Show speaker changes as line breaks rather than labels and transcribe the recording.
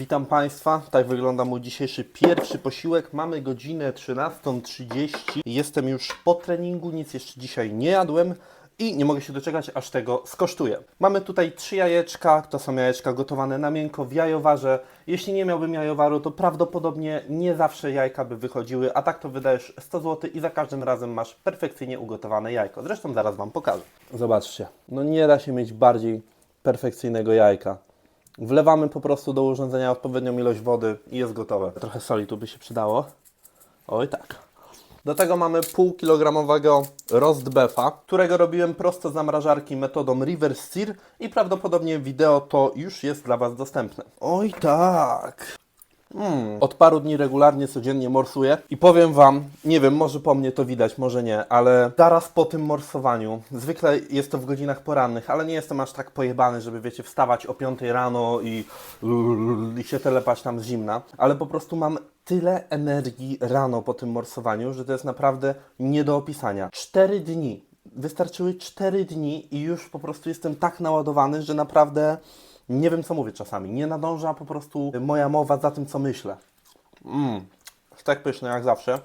Witam Państwa, tak wygląda mój dzisiejszy pierwszy posiłek. Mamy godzinę 13.30. Jestem już po treningu, nic jeszcze dzisiaj nie jadłem i nie mogę się doczekać, aż tego skosztuję. Mamy tutaj trzy jajeczka, to są jajeczka gotowane na miękko w jajowarze. Jeśli nie miałbym jajowaru, to prawdopodobnie nie zawsze jajka by wychodziły, a tak to wydajesz 100 zł i za każdym razem masz perfekcyjnie ugotowane jajko. Zresztą zaraz Wam pokażę. Zobaczcie, no nie da się mieć bardziej perfekcyjnego jajka. Wlewamy po prostu do urządzenia odpowiednią ilość wody i jest gotowe. Trochę soli tu by się przydało. Oj tak. Do tego mamy pół kilogramowego roast beefa, którego robiłem prosto z zamrażarki metodą reverse sear i prawdopodobnie wideo to już jest dla Was dostępne. Oj tak. Mm. Od paru dni regularnie, codziennie morsuję i powiem Wam, nie wiem, może po mnie to widać, może nie, ale zaraz po tym morsowaniu, zwykle jest to w godzinach porannych, ale nie jestem aż tak pojebany, żeby wiecie, wstawać o 5 rano i, i się telepać tam z zimna, ale po prostu mam tyle energii rano po tym morsowaniu, że to jest naprawdę nie do opisania. Cztery dni. Wystarczyły cztery dni i już po prostu jestem tak naładowany, że naprawdę nie wiem co mówię czasami. Nie nadąża po prostu moja mowa za tym, co myślę. Mmm, tak pyszne jak zawsze.